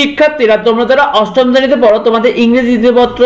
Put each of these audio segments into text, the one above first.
শিক্ষার্থীরা, তোমরা যারা অষ্টম শ্রেণীতে পড়ো, তোমাদের ইংরেজি দ্বিতীয়পত্র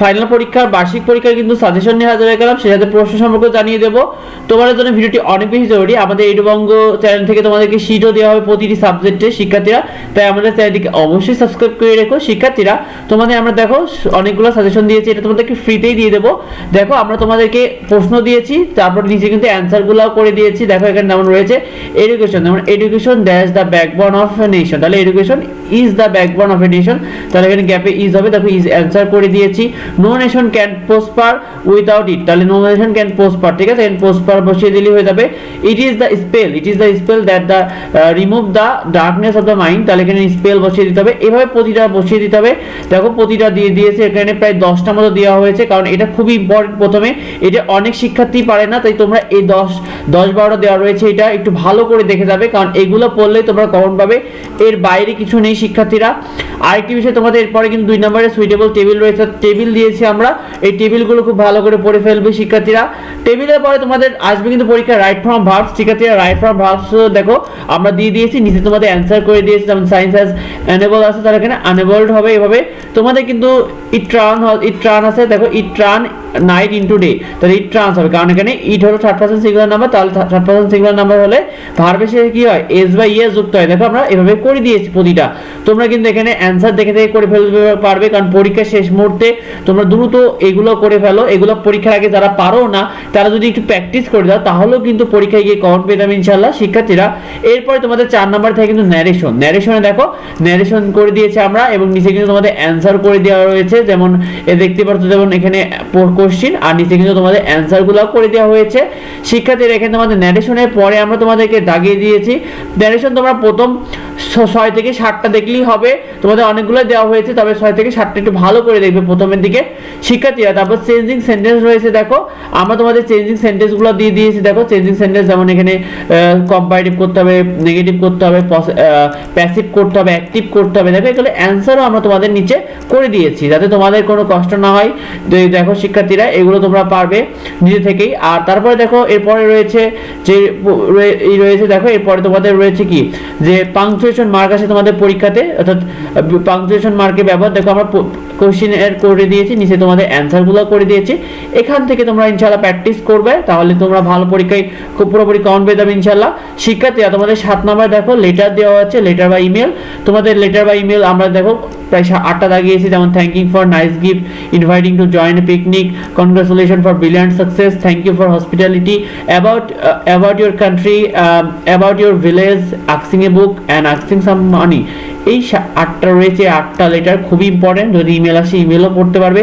ফাইনাল পরীক্ষার বার্ষিক পরীক্ষার কিন্তু সাজেশন নিয়ে হাজির হয়ে গেলাম সে সাথে প্রশ্ন সম্পর্কে জানিয়ে দেবো। তোমাদের জন্য ভিডিওটি অনেক বেশি জরুরি। আমাদের এইডবঙ্গ চ্যানেল থেকে তোমাদেরকে শিটও দেওয়া হবে প্রতিটি সাবজেক্টে শিক্ষার্থীরা। তাই আমাদের চ্যানেলটিকে অবশ্যই সাবস্ক্রাইব করে রেখো। শিক্ষার্থীরা, তোমাদের আমরা দেখো, অনেকগুলো সাজেশন দিয়েছি, এটা তোমাদেরকে ফ্রিতেই দিয়ে দেবো। দেখো, আমরা তোমাদেরকে প্রশ্ন দিয়েছি, তারপর নিচে কিন্তু অ্যান্সারগুলোও করে দিয়েছি। দেখো, এখানে যেমন রয়েছে এডুকেশন যেমন education that's the backbone of nation তাহলে education is the backbone of a nation তাহলে এখানে গ্যাপে ইজ হবে। দেখো ইজ অ্যান্সার করে দিয়েছি। No nation can prosper without it তাহলে নো নেশন ক্যান পোস্পার ঠিক আছে? এখানে পোস্পার বসিয়ে দিলে হয়ে যাবে। It is the spell it is the spell that the remove the darkness of the mind তাহলে এখানে স্পেল বসিয়ে দিতে হবে। এভাবে প্রতিটা বসিয়ে দিতে হবে। দেখো, প্রতিটা দিয়ে দিয়েছে। এখানে প্রায় দশটা মতো দেওয়া হয়েছে। কারণ এটা খুবই ইম্পর্টেন্ট প্রথমে। এটা অনেক শিক্ষার্থী পারে না, তাই তোমরা এই দশ দশ বারোটা দেওয়া রয়েছে। এটা একটু ভালো করে দেখে যাবে। কারণ এগুলো পড়লেই তোমরা কমন পাবে। এর বাইরে কিছু নেই শিক্ষার্থীরা। আরেকটি বিষয় তোমাদের, এরপরে কিন্তু দুই নম্বরে সুইটেবল টেবিল রয়েছে। টেবিল দিয়েছি আমরা। এই টেবিলগুলো খুব ভালো করে পড়ে ফেলবে শিক্ষার্থীরা। টেবিলের পরে তোমাদের আসবে কিন্তু পরীক্ষা রাইট ফ্রম ভার্বস শিক্ষার্থীরা রাইট ফ্রম ভার্বস দেখো, আমরা দিয়ে দিয়েছি। নিচে তোমাদের অ্যান্সার করে দিয়েছি। যেমন সায়েন্স হ্যাজ অ্যানেবল আছে তাহলে এখানে আনেবলড হবে এভাবে। তোমাদের কিন্তু ইট ট্রান ইট ট্রান আছে। দেখো it turn night into day তাহলে ইট ট্রান্স হবে। কারণ এখানে ইট হলো থার্ড পার্সন সিঙ্গুলার নাম্বার তাহলে থার্ড পার্সন সিঙ্গুলার নাম্বার হলে ভার্বের শেষে কি হয়? এস বাই ইয়ে যুক্ত হয়। দেখো আমরা এভাবে করে দিয়েছি প্রতিটা। তোমরা কিন্তু এখানে অ্যান্সার দেখে দেখে করে ফেলতে পারবে। কারণ পরীক্ষার শেষ মুহূর্তে তোমরা দ্রুত এগুলো করে ফেলো। এগুলো পরীক্ষার আগে যারা পারো না, তারা যদি একটু প্র্যাকটিস করে দাও, তাহলেও কিন্তু পরীক্ষায় গিয়ে কমন যাবে ইনশাল্লাহ শিক্ষার্থীরা। এরপরে তোমাদের চার নাম্বার থেকে কিন্তু ন্যারেশন ন্যারেশনে দেখো ন্যারেশন করে দিয়েছি আমরা এবং নিচে কিন্তু তোমাদের অ্যান্সার করে দেওয়া রয়েছে। যেমন এ দেখতে পাচ্ছ যেমন এখানে কোশ্চিন আর নিচে কিন্তু তোমাদের অ্যান্সারগুলো করে দেওয়া হয়েছে। শিক্ষার্থীরা এখানে তোমাদের ন্যারেশনের পরে আমরা তোমাদেরকে দাগিয়ে দিয়েছি। ন্যারেশন তোমরা প্রথম ছয় থেকে সাতটা দেখলেই হবে। তোমাদের অনেকগুলো দেওয়া হয়েছে, তবে ছয় থেকে সাতটা একটু ভালো করে দেখবে প্রথমের দিকে। শিক্ষার্থীরা, তারপর চেঞ্জিং সেন্টেন্স রয়েছে, দেখো। আমরা তোমাদের চেঞ্জিং সেন্টেন্সগুলো দিয়ে দিয়েছি, দেখো। চেঞ্জিং সেন্টেন্স যেমন এখানে কম্পারেটিভ করতে হবে নেগেটিভ করতে হবে প্যাসিভ করতে হবে অ্যাক্টিভ করতে হবে। দেখো, এগুলো অ্যান্সারও আমরা তোমাদের নিচে করে দিয়েছি, যাতে তোমাদের কোনো কষ্ট না হয়। দেখো শিক্ষার্থীরা, এগুলো তোমরা পারবে নিজে থেকেই। আর তারপরে দেখো, এরপরে রয়েছে যে রয়েছে, দেখো, এরপরে তোমাদের রয়েছে কি? যে পাংচুয়েশন মার্ক আছে তোমাদের পরীক্ষাতে, অর্থাৎ পাংচুয়েশন মার্কের ব্যবহার, দেখো আমরা কোশ্চেনের করে দিয়েছি, নিচে তোমাদের অ্যান্সারগুলো করে দিয়েছি। এখান থেকে তোমরা ইনশাল্লাহ প্র্যাকটিস করবে, তাহলে তোমরা ভালো পরীক্ষায়, খুব পুরোপুরি কাউন্ট পেয়ে যাবে ইনশাল্লাহ শিক্ষার্থীরা, তোমাদের সাত নাম্বার দেখো লেটার দেওয়া আছে লেটার বা ইমেল তোমাদের লেটার বা ইমেল আমরা দেখো প্রায় আটটা দাগিয়েছি, যেমন thanking for nice gift inviting to join A picnic congratulation for brilliant success thank you for hospitality about about your country about your village আক্সিং A book and আক্সিং সাম মানি এই আটটা রয়েছে, আটটা লেটার খুবই ইম্পর্টেন্ট যদি ইমেল আসে ইমেলও পড়তে পারবে।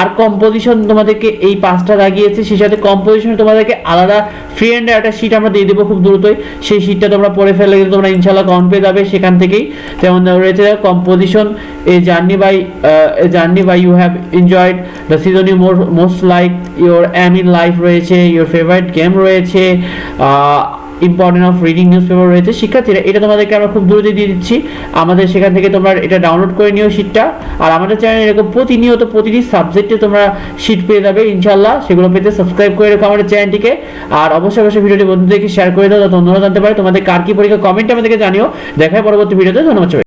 আর কম্পোজিশন তোমাদেরকে এই পাঁচটা লাগিয়েছে সেই সাথে কম্পোজিশন তোমাদেরকে আলাদা ফ্রি অ্যান্ড একটা শিট আমরা দিয়ে দেবো খুব দ্রুতই। সেই শিটটা তোমরা পড়ে ফেলে কিন্তু তোমরা ইনশাল্লাহ কমন পেয়ে যাবে সেখান থেকেই। যেমন রয়েছে composition a journey by a journey by you have enjoyed the season you most like your aim in life রয়েছে ইউর ফেভারিট গেম রয়েছে important of reading news paper রয়েছে। শিক্ষার্থীরা, এটা তোমাদেরকে আমরা খুব দ্রুত দিয়ে দিচ্ছি। আমাদের সেখান থেকে তোমরা এটা ডাউনলোড করে নিও শিটটা আর আমাদের চ্যানেলে এরকম প্রতিনিয়ত প্রতিটি সাবজেক্টে তোমরা শিট পেয়ে যাবে ইনশাল্লাহ সেগুলো পেতে সাবস্ক্রাইব করে রেখো আমাদের চ্যানেলটিকে আর অবশ্যই অবশ্যই ভিডিওটি বন্ধুদেরকে শেয়ার করে দাও, যাতে অন্যরা জানতে পারে তোমাদের কার কি পরীক্ষা। কমেন্ট আমাদেরকে জানিও। দেখায় পরবর্তী ভিডিওতে। ধন্যবাদ।